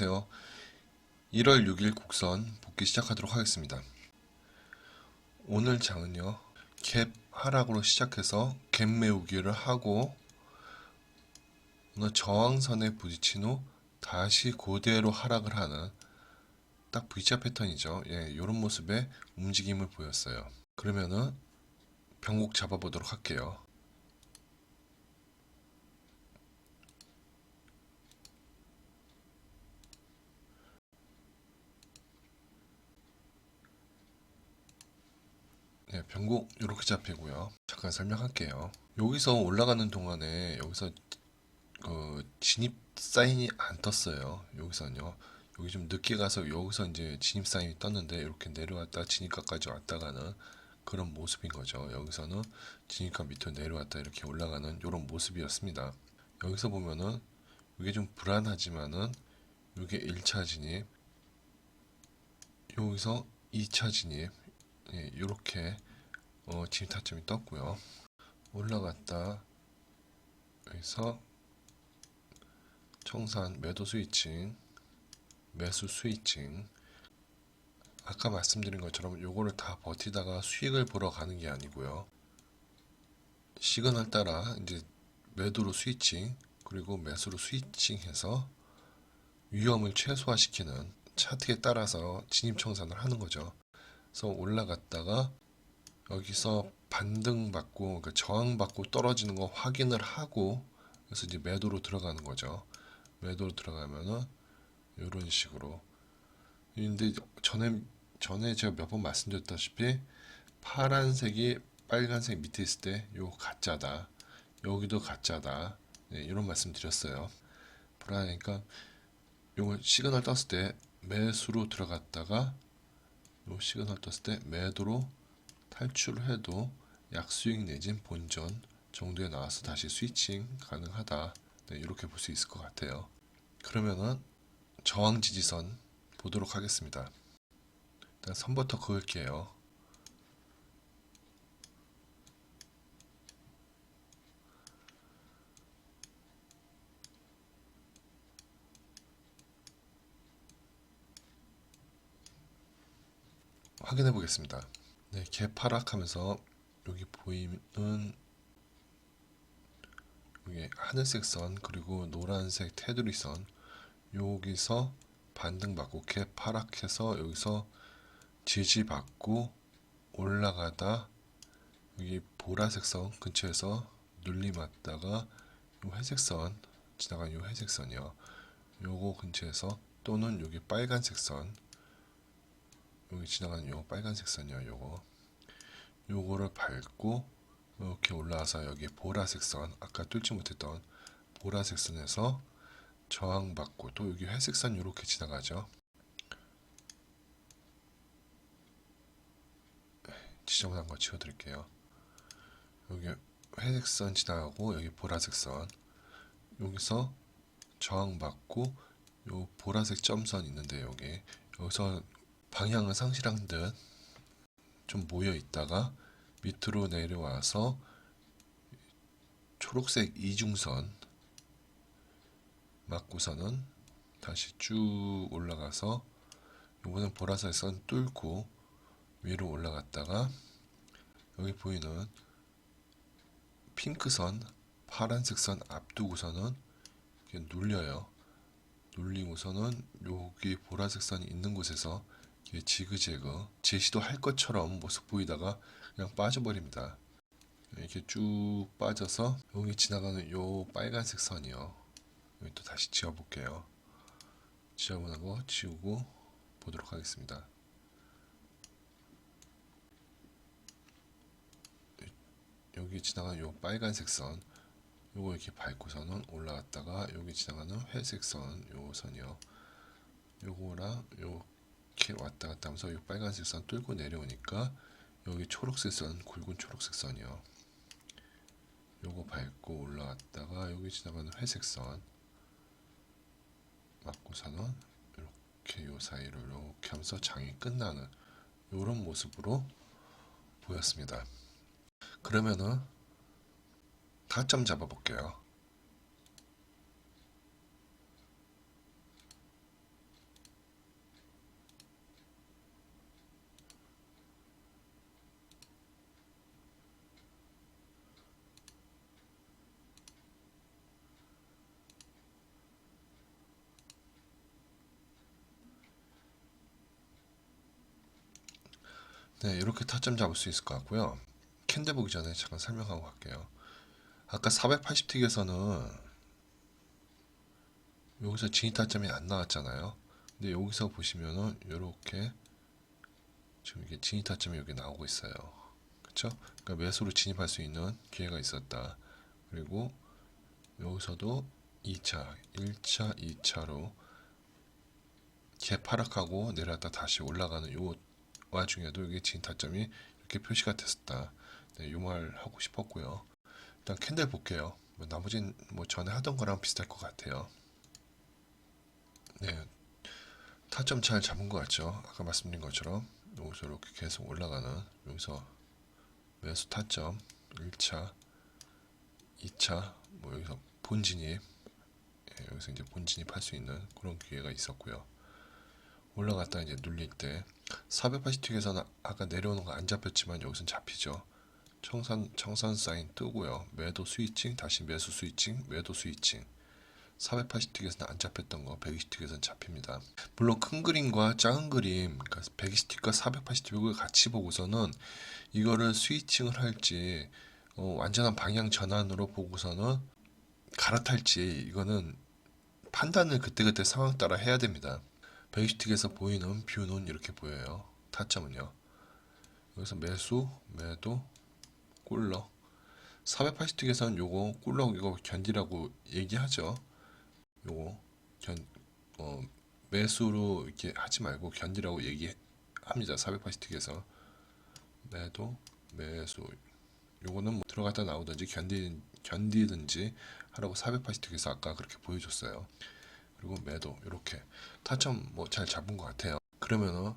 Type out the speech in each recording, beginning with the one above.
안녕하세요. 1월 6일 곡선 복귀 시작하도록 하겠습니다. 오늘 장은요, 갭 하락으로 시작해서 갭 메우기를 하고 오늘 저항선에 부딪힌 후 다시 그대로 하락을 하는 딱 V자 패턴이죠. 예, 이런 모습의 움직임을 보였어요. 그러면은 병곡 잡아보도록 할게요. 네, 변곡 이렇게 잡히고요. 잠깐 설명할게요. 여기서 올라가는 동안에 여기서 그 진입 사인이 안 떴어요. 여기서는요. 여기 좀 늦게 가서 여기서 이제 진입 사인이 떴는데 이렇게 내려왔다 진입가까지 왔다가는 그런 모습인 거죠. 여기서는 진입가 밑으로 내려왔다 이렇게 올라가는 이런 모습이었습니다. 여기서 보면은 이게 좀 불안하지만은 이게 1차 진입 여기서 2차 진입 예, 이렇게 어, 진입 타점이 떴고요. 올라갔다 여기서 청산 매도 스위칭 매수 스위칭 아까 말씀드린 것처럼 요거를 다 버티다가 수익을 보러 가는 게 아니고요. 시그널 따라 이제 매도로 스위칭 그리고 매수로 스위칭해서 위험을 최소화시키는 차트에 따라서 진입 청산을 하는 거죠. 그래서 올라갔다가 여기서 반등 받고 그러니까 저항 받고 떨어지는 거 확인을 하고 그래서 이제 매도로 들어가는 거죠. 매도로 들어가면은 이런 식으로. 근데 전에 전에 제가 몇 번 말씀드렸다시피 파란색이 빨간색 밑에 있을 때 요 가짜다. 여기도 가짜다. 네, 이런 말씀 드렸어요. 불안하니까 요거 시그널 떴을 때 매수로 들어갔다가 요 시그널 떴을 때 매도로 탈출을 해도 약수익 내진 본전 정도에 나와서 다시 스위칭 가능하다. 네, 이렇게 볼 수 있을 것 같아요. 그러면은 저항 지지선 보도록 하겠습니다. 일단 선부터 그을게요. 확인해 보겠습니다. 네, 개파락하면서 여기 보이는 여기 하늘색 선 그리고 노란색 테두리 선 여기서 반등 받고 개파락해서 여기서 지지 받고 올라가다 여기 보라색 선 근처에서 눌림 왔다가 요 회색 선 지나간 요 회색 선이요. 요거 근처에서 또는 여기 빨간색 선 여기 지나가는 요 빨간색 선이요 요거. 요거를 밟고 이렇게 올라와서 여기 보라색 선 아까 뚫지 못했던 보라색 선에서 저항받고 또 여기 회색 선 이렇게 지나가죠. 지정한 거 지워드릴게요. 여기 회색 선 지나가고 여기 보라색 선. 여기서 저항받고 요 보라색 점선 있는데 여기. 여기서 방향을 상실한 듯 좀 모여 있다가 밑으로 내려와서 초록색 이중선 맞고서는 다시 쭉 올라가서 이번엔 보라색 선 뚫고 위로 올라갔다가 여기 보이는 핑크 선 파란색 선 앞두고서는 이렇게 눌려요. 눌리고서는 여기 보라색 선이 있는 곳에서 지그재그 제시도 할 것처럼 모습 보이다가 그냥 빠져버립니다. 이렇게 쭉 빠져서 여기 지나가는 요 빨간색 선이요. 여기 또 다시 지워볼게요. 지워보는 거 지우고 보도록 하겠습니다. 여기 지나가는 요 빨간색 선 요거 이렇게 밟고서는 올라갔다가 여기 지나가는 회색 선, 요 선이요. 요거랑 요 이렇게 왔다 갔다 하면서 이 빨간색 선 뚫고 내려오니까 여기 초록색 선 굵은 초록색 선이요. 요거 밟고 올라왔다가 여기 지나가는 회색 선 맞고서는 이렇게 요 사이를 이렇게 하면서 장이 끝나는 이런 모습으로 보였습니다. 그러면은 가점 잡아 볼게요 네, 이렇게 타점 잡을 수 있을 것 같고요. 캔들 보기 전에 잠깐 설명하고 갈게요. 아까 480틱에서는 여기서 진입 타점이 안 나왔잖아요. 근데 여기서 보시면은 이렇게 지금 이게 진입 타점이 여기 나오고 있어요. 그렇죠? 그러니까 매수로 진입할 수 있는 기회가 있었다. 그리고 여기서도 2차, 1차, 2차로 개파락하고 내려왔다 다시 올라가는 요 와 중에도 이게 진입 타점이 이렇게 표시가 됐었다. 네, 요말 하고 싶었고요. 일단 캔들 볼게요. 뭐 나머진 뭐 전에 하던 거랑 비슷할 것 같아요. 네, 타점 잘 잡은 것 같죠? 아까 말씀드린 것처럼 여기서 이렇게 계속 올라가는 여기서 매수 타점 1차, 2차 뭐 여기서 본 진입 예, 여기서 이제 본 진입 할 수 있는 그런 기회가 있었고요. 올라갔다 이제 눌릴 때 480틱에서는 아까 내려오는 거 안 잡혔지만 여기서는 잡히죠. 청산 청산 사인 뜨고요. 매도 스위칭 다시 매수 스위칭 매도 스위칭 480틱에서는 안 잡혔던 거 120틱에서는 잡힙니다. 물론 큰 그림과 작은 그림 그러니까 120틱과 480틱을 같이 보고서는 이거를 스위칭을 할지 어, 완전한 방향 전환으로 보고서는 갈아탈지 이거는 판단을 그때그때 상황 따라 해야 됩니다. 120틱에서 보이는 뷰는 이렇게 보여요. 타점은요. 여기서 매수, 매도, 꿀러. 480틱에서는 요거 꿀러 이거 견디라고 얘기하죠. 요거 견 어, 매수로 이렇게 하지 말고 견디라고 얘기합니다. 480틱에서 매도, 매수. 요거는 뭐 들어갔다 나오든지 견디 견디든지 하라고 480틱에서 아까 그렇게 보여줬어요. 그리고 매도 이렇게 타점 뭐 잘 잡은 것 같아요. 그러면은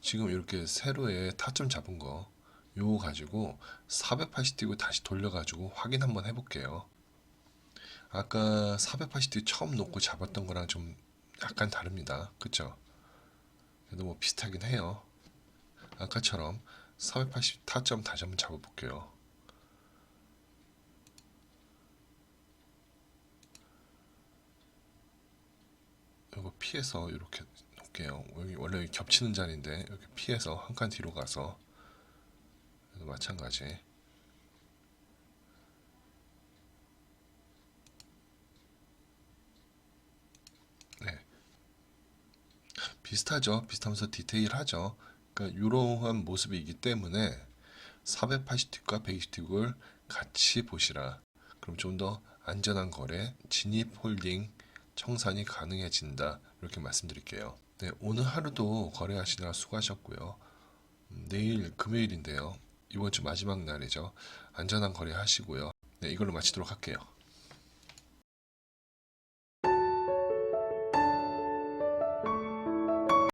지금 이렇게 세로에 타점 잡은 거 요거 가지고 480 뛰고 다시 돌려가지고 확인 한번 해볼게요. 아까 480뛰 처음 놓고 잡았던 거랑 좀 약간 다릅니다. 그쵸? 그래도 뭐 비슷하긴 해요. 아까처럼 480 타점 다시 한번 잡아볼게요. 이거 피해서 이렇게 놓을게요. 여기 원래 겹치는 자리인데 이렇게 피해서 한 칸 뒤로 가서 마찬가지. 네. 비슷하죠. 비슷하면서 디테일하죠. 그러니까 이러한 모습이기 때문에 480틱과 120틱을 같이 보시라. 그럼 좀 더 안전한 거래, 진입 홀딩, 청산이 가능해진다. 이렇게 말씀드릴게요. 네, 오늘 하루도 거래하시느라 수고하셨고요. 음, 내일 금요일인데요. 이번 주 마지막 날이죠. 안전한 거래 하시고요. 네, 이걸로 마치도록 할게요.